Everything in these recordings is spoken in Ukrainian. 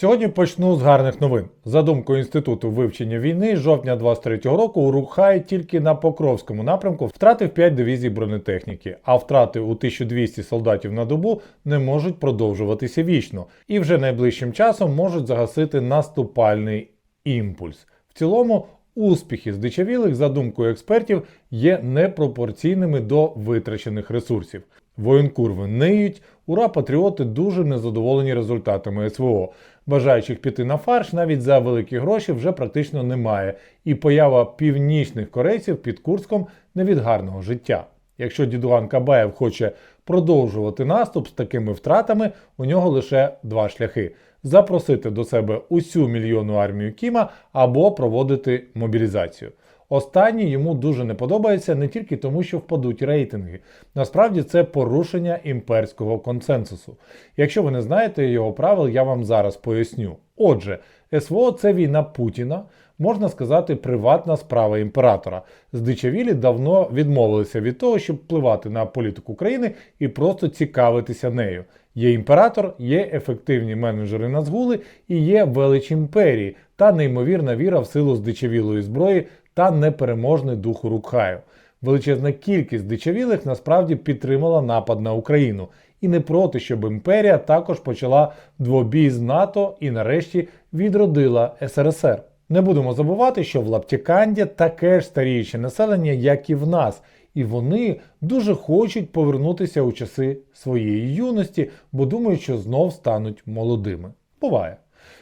Сьогодні почну з гарних новин. За думкою Інституту вивчення війни, жовтня 23-го року Урухай тільки на Покровському напрямку втратив 5 дивізій бронетехніки, а втрати у 1200 солдатів на добу не можуть продовжуватися вічно і вже найближчим часом можуть загасити наступальний імпульс. В цілому успіхи здичавілих, за думкою експертів, є непропорційними до витрачених ресурсів. Воєнкурви ниють, ура, патріоти дуже незадоволені результатами СВО. Бажаючих піти на фарш навіть за великі гроші вже практично немає, і поява північних корейців під Курском не від гарного життя. Якщо дідуан Кабаєв хоче продовжувати наступ з такими втратами, у нього лише два шляхи: запросити до себе усю мільйонну армію Кіма або проводити мобілізацію. Останнє йому дуже не подобається не тільки тому, що впадуть рейтинги. Насправді це порушення імперського консенсусу. Якщо ви не знаєте його правил, я вам зараз поясню. Отже, СВО це війна Путіна, можна сказати, приватна справа імператора. Здичавілі давно відмовилися від того, щоб впливати на політику країни і просто цікавитися нею. Є імператор, є ефективні менеджери Нацгули і є велич імперії та неймовірна віра в силу здичавілої зброї та непереможний дух Урукхаю. Величезна кількість дичавілих насправді підтримала напад на Україну і не проти, щоб імперія також почала двобій з НАТО і нарешті відродила СРСР. Не будемо забувати, що в Лаптіканді таке ж старіюче населення, як і в нас, і вони дуже хочуть повернутися у часи своєї юності, бо думають, що знов стануть молодими. Буває.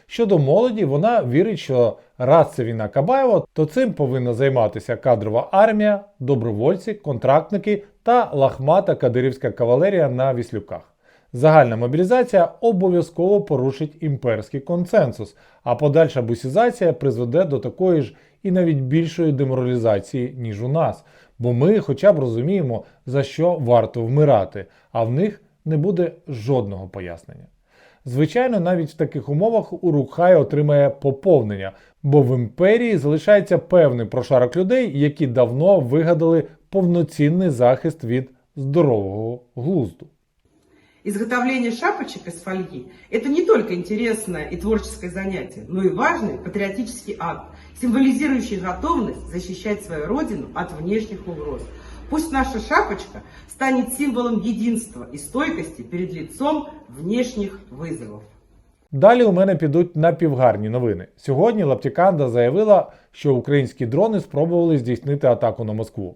Щодо молоді, вона вірить, що раз це війна Кабаєва, то цим повинна займатися кадрова армія, добровольці, контрактники та лахмата кадирівська кавалерія на віслюках. Загальна мобілізація обов'язково порушить імперський консенсус, а подальша бусізація призведе до такої ж і навіть більшої деморалізації, ніж у нас. Бо ми хоча б розуміємо, за що варто вмирати, а в них не буде жодного пояснення. Звичайно, навіть в таких умовах Урукхай отримає поповнення, бо в імперії залишається певний прошарок людей, які давно вигадали повноцінний захист від здорового глузду. Изготовление шапочек из фольги – это не только интересное и творческое занятие, но и важный патриотический акт, символизирующий готовность защищать свою родину от внешних угроз. Пусть наша шапочка станет символом единства и стойкости перед лицом внешних вызовов. Далі у мене підуть напівгарні новини. Сьогодні Лаптіканда заявила, що українські дрони спробували здійснити атаку на Москву.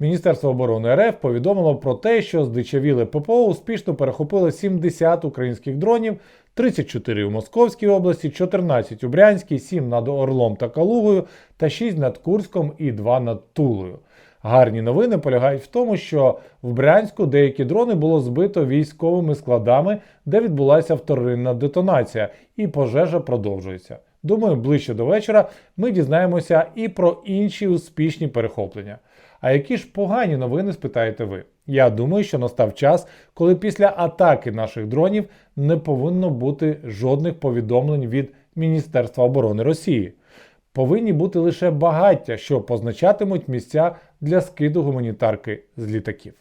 Міністерство оборони РФ повідомило про те, що здичавіле ППО успішно перехопило 70 українських дронів, 34 у Московській області, 14 у Брянській, 7 над Орлом та Калугою та 6 над Курском і 2 над Тулою. Гарні новини полягають в тому, що в Брянську деякі дрони було збито військовими складами, де відбулася вторинна детонація, і пожежа продовжується. Думаю, ближче до вечора ми дізнаємося і про інші успішні перехоплення. А які ж погані новини спитаєте ви? Я думаю, що настав час, коли після атаки наших дронів не повинно бути жодних повідомлень від Міністерства оборони Росії. Повинні бути лише багаття, що позначатимуть місця для скиду гуманітарки з літаків.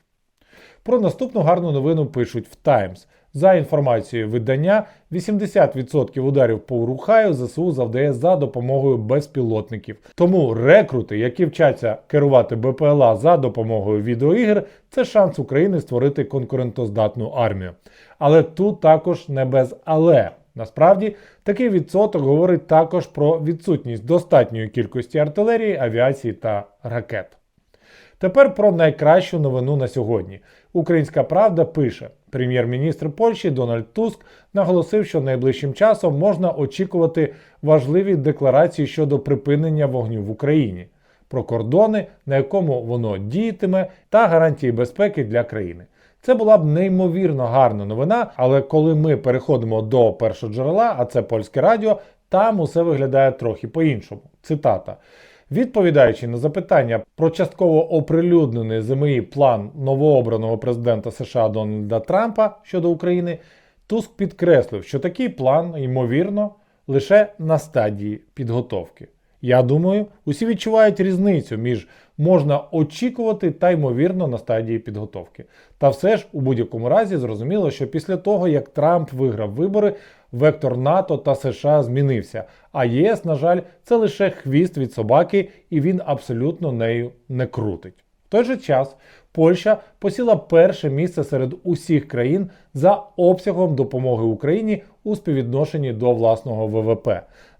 Про наступну гарну новину пишуть в Times. За інформацією видання, 80% ударів по Урухаю ЗСУ завдає за допомогою безпілотників. Тому рекрути, які вчаться керувати БПЛА за допомогою відеоігр, це шанс України створити конкурентоздатну армію. Але тут також не без але. Насправді, такий відсоток говорить також про відсутність достатньої кількості артилерії, авіації та ракет. Тепер про найкращу новину на сьогодні. Українська Правда пише: прем'єр-міністр Польщі Дональд Туск наголосив, що найближчим часом можна очікувати важливі декларації щодо припинення вогню в Україні, про кордони, на якому воно діятиме, та гарантії безпеки для країни. Це була б неймовірно гарна новина, але коли ми переходимо до першоджерела, а це польське радіо, там усе виглядає трохи по-іншому. Цитата. Відповідаючи на запитання про частково оприлюднений ЗМІ план новообраного президента США Дональда Трампа щодо України, Туск підкреслив, що такий план, ймовірно, лише на стадії підготовки. Я думаю, усі відчувають різницю між можна очікувати та ймовірно на стадії підготовки. Та все ж у будь-якому разі зрозуміло, що після того, як Трамп виграв вибори, вектор НАТО та США змінився. А ЄС, на жаль, це лише хвіст від собаки, і він абсолютно нею не крутить. В той же час Польща посіла перше місце серед усіх країн за обсягом допомоги Україні у співвідношенні до власного ВВП.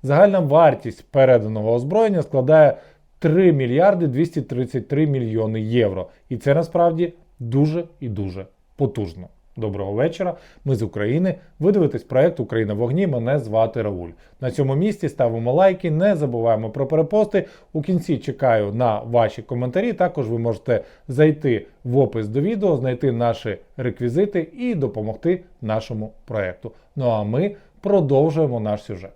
Загальна вартість переданого озброєння складає 3 мільярди 233 мільйони євро. І це насправді дуже і дуже потужно. Доброго вечора. Ми з України. Ви дивитесь проект Україна вогні. Мене звати Рауль. На цьому місці ставимо лайки, не забуваємо про перепости. У кінці чекаю на ваші коментарі. Також ви можете зайти в опис до відео, знайти наші реквізити і допомогти нашому проекту. Ну а ми продовжуємо наш сюжет.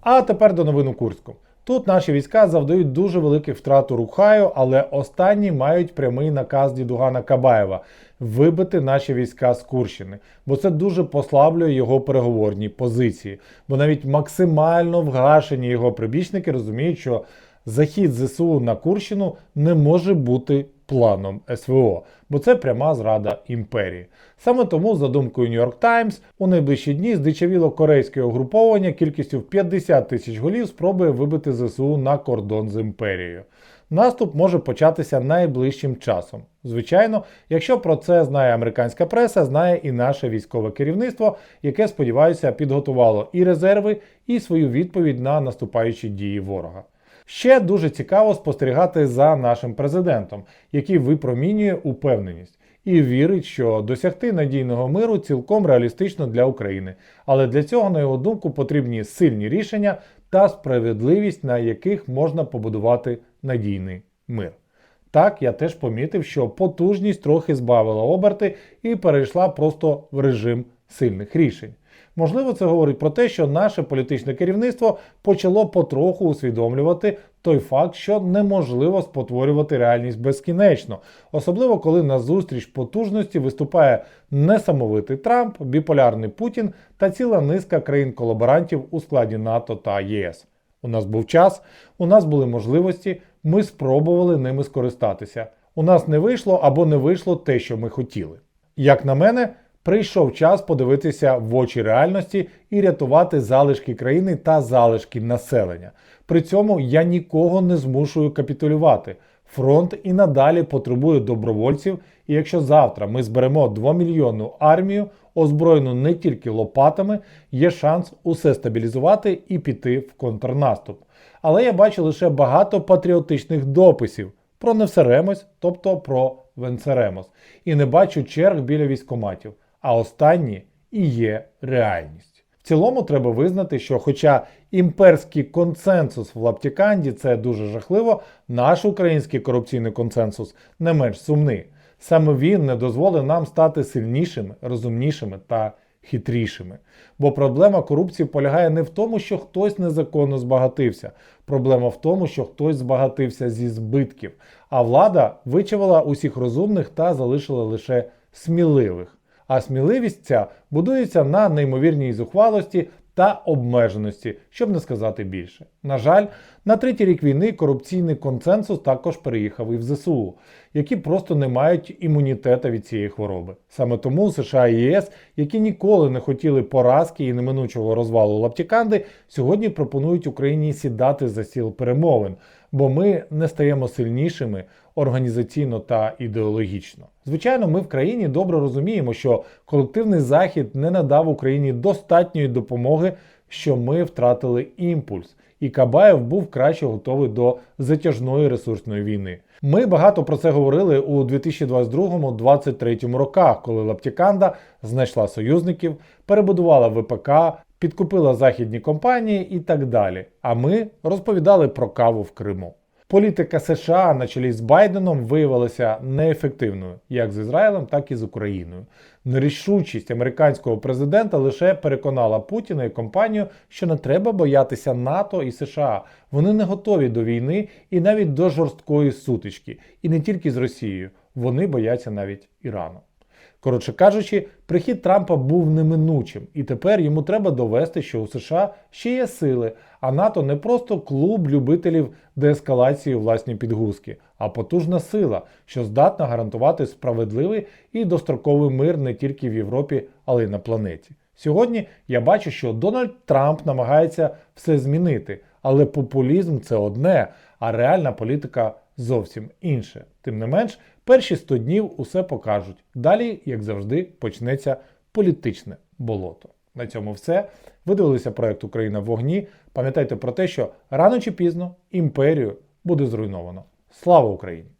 А тепер до новин у Курську. Тут наші війська завдають дуже великих втрат у Рухаю, але останні мають прямий наказ дідугана Кабаєва вибити наші війська з Курщини, бо це дуже послаблює його переговорні позиції. Бо навіть максимально вгашені його прибічники розуміють, що захід ЗСУ на Курщину не може бути планом СВО, бо це пряма зрада імперії. Саме тому, за думкою York Times, у найближчі дні здичавіло корейське угруповання кількістю в 50 тисяч голів спробує вибити ЗСУ на кордон з імперією. Наступ може початися найближчим часом. Звичайно, якщо про це знає американська преса, знає і наше військове керівництво, яке, сподіваюся, підготувало і резерви, і свою відповідь на наступаючі дії ворога. Ще дуже цікаво спостерігати за нашим президентом, який випромінює упевненість і вірить, що досягти надійного миру цілком реалістично для України. Але для цього, на його думку, потрібні сильні рішення та справедливість, на яких можна побудувати надійний мир. Так, я теж помітив, що потужність трохи збавила оберти і перейшла просто в режим сильних рішень. Можливо, це говорить про те, що наше політичне керівництво почало потроху усвідомлювати той факт, що неможливо спотворювати реальність безкінечно, особливо коли на зустріч потужності виступає несамовитий Трамп, біполярний Путін та ціла низка країн-колаборантів у складі НАТО та ЄС. У нас був час, у нас були можливості, ми спробували ними скористатися. У нас не вийшло або не вийшло те, що ми хотіли. Як на мене, прийшов час подивитися в очі реальності і рятувати залишки країни та залишки населення. При цьому я нікого не змушую капітулювати. Фронт і надалі потребує добровольців, і якщо завтра ми зберемо 2-мільйонну армію, озброєну не тільки лопатами, є шанс усе стабілізувати і піти в контрнаступ. Але я бачу лише багато патріотичних дописів про Невсеремось, тобто про Венцеремос, і не бачу черг біля військоматів. А останні і є реальність. В цілому треба визнати, що, хоча імперський консенсус в Лаптіканді це дуже жахливо, наш український корупційний консенсус не менш сумний. Саме він не дозволить нам стати сильнішими, розумнішими та хитрішими. Бо проблема корупції полягає не в тому, що хтось незаконно збагатився. Проблема в тому, що хтось збагатився зі збитків, а влада вичавила усіх розумних та залишила лише сміливих. А сміливість ця будується на неймовірній зухвалості та обмеженості, щоб не сказати більше. На жаль, на третій рік війни корупційний консенсус також переїхав і в ЗСУ, які просто не мають імунітета від цієї хвороби. Саме тому США і ЄС, які ніколи не хотіли поразки і неминучого розвалу Лаптіканди, сьогодні пропонують Україні сідати за стіл перемовин, бо ми не стаємо сильнішими організаційно та ідеологічно. Звичайно, ми в країні добре розуміємо, що колективний захід не надав Україні достатньої допомоги, що ми втратили імпульс, і Кабаєв був краще готовий до затяжної ресурсної війни. Ми багато про це говорили у 2022-2023 роках, коли Лаптіканда знайшла союзників, перебудувала ВПК, підкупила західні компанії і так далі. А ми розповідали про каву в Криму. Політика США на чолі з Байденом виявилася неефективною як з Ізраїлем, так і з Україною. Нерішучість американського президента лише переконала Путіна і компанію, що не треба боятися НАТО і США. Вони не готові до війни і навіть до жорсткої сутички. І не тільки з Росією, вони бояться навіть Ірану. Коротше кажучи, прихід Трампа був неминучим, і тепер йому треба довести, що у США ще є сили, а НАТО не просто клуб любителів деескалації власні підгузки, а потужна сила, що здатна гарантувати справедливий і достроковий мир не тільки в Європі, але й на планеті. Сьогодні я бачу, що Дональд Трамп намагається все змінити, але популізм це одне, а реальна політика зовсім інше. Тим не менш, перші 100 днів усе покажуть. Далі, як завжди, почнеться політичне болото. На цьому все. Ви дивилися проект Україна в вогні. Пам'ятайте про те, що рано чи пізно імперію буде зруйновано. Слава Україні!